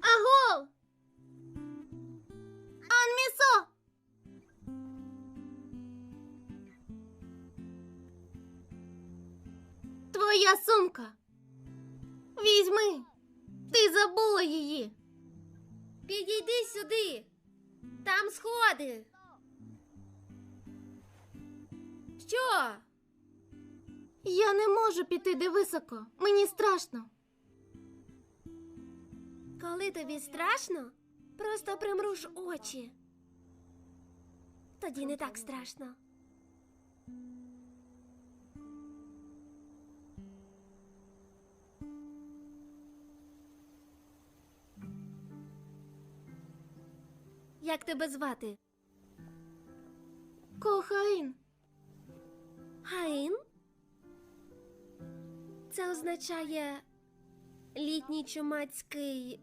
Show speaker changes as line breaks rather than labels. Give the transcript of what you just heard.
Аго! Анмісо! Твоя сумка. Візьми. Ти забула її.
Підійди сюди. Там сходи. Що?
Я не можу піти де високо. Мені страшно.
Коли тобі страшно, просто примруж очі. Тоді не так страшно. Як тебе звати?
Кохаїн.
Гаїн? Це означає літній чумацький